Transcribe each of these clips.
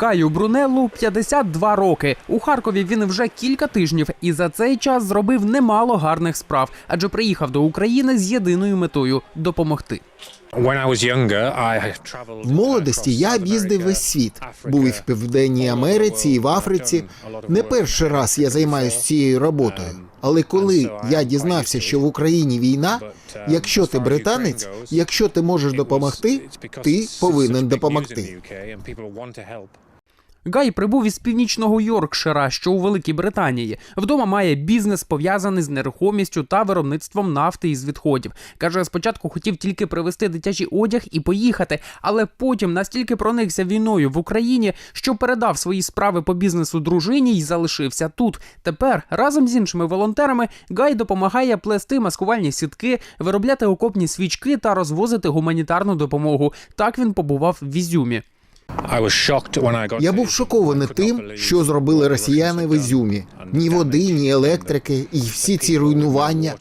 Гаю Брунеллу 52 роки. У Харкові він вже кілька тижнів і за цей час зробив немало гарних справ, адже приїхав до України з єдиною метою допомогти. В молодості я об'їздив весь світ. Був і в Південній Америці, і в Африці. Не перший раз я займаюся цією роботою. Але коли я дізнався, що в Україні війна, якщо ти британець, якщо ти можеш допомогти, ти повинен допомогти. Гай прибув із північного Йоркшира, що у Великій Британії. Вдома має бізнес пов'язаний з нерухомістю та виробництвом нафти із відходів. Каже, спочатку хотів тільки привезти дитячий одяг і поїхати, але потім настільки проникся війною в Україні, що передав свої справи по бізнесу дружині і залишився тут. Тепер разом з іншими волонтерами Гай допомагає плести маскувальні сітки, виробляти окопні свічки та розвозити гуманітарну допомогу. Так він побував в Ізюмі. Я був шокований тим, що зробили росіяни в Ізюмі. Ні води, ні електрики, і всі ці руйнування.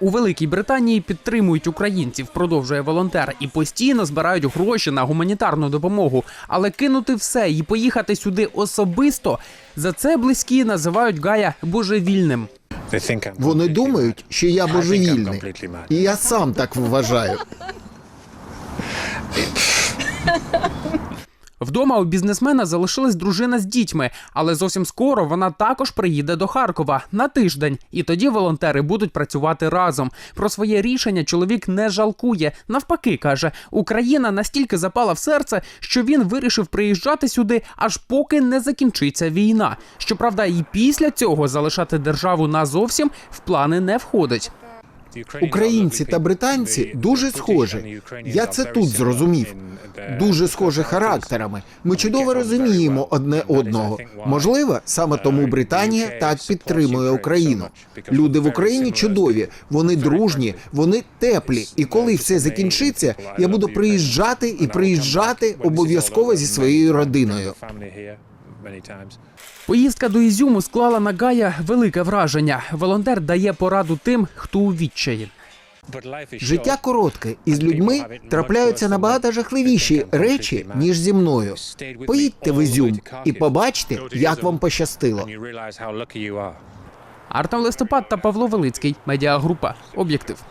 У Великій Британії підтримують українців, продовжує волонтер, і постійно збирають гроші на гуманітарну допомогу. Але кинути все і поїхати сюди особисто за це близькі називають Гая божевільним. Вони думають, що я божевільний, і я сам так вважаю. Вдома у бізнесмена залишилась дружина з дітьми, але зовсім скоро вона також приїде до Харкова на тиждень, і тоді волонтери будуть працювати разом. Про своє рішення чоловік не жалкує. Навпаки, каже, Україна настільки запала в серце, що він вирішив приїжджати сюди, аж поки не закінчиться війна. Щоправда, і після цього залишати державу назовсім в плани не входить. Українці та британці дуже схожі. Я це тут зрозумів. Дуже схожі характерами. Ми чудово розуміємо одне одного. Можливо, саме тому Британія так підтримує Україну. Люди в Україні чудові, вони дружні, вони теплі. І коли все закінчиться, я буду приїжджати і приїжджати обов'язково зі своєю родиною. Поїздка до Ізюму склала на Гая велике враження. Волонтер дає пораду тим, хто у відчаї. Життя коротке, і з людьми трапляються набагато жахливіші речі, ніж зі мною. Поїдьте в Ізюм і побачте, як вам пощастило. Артем Листопад та Павло Велицький. Медіагрупа. Об'єктив.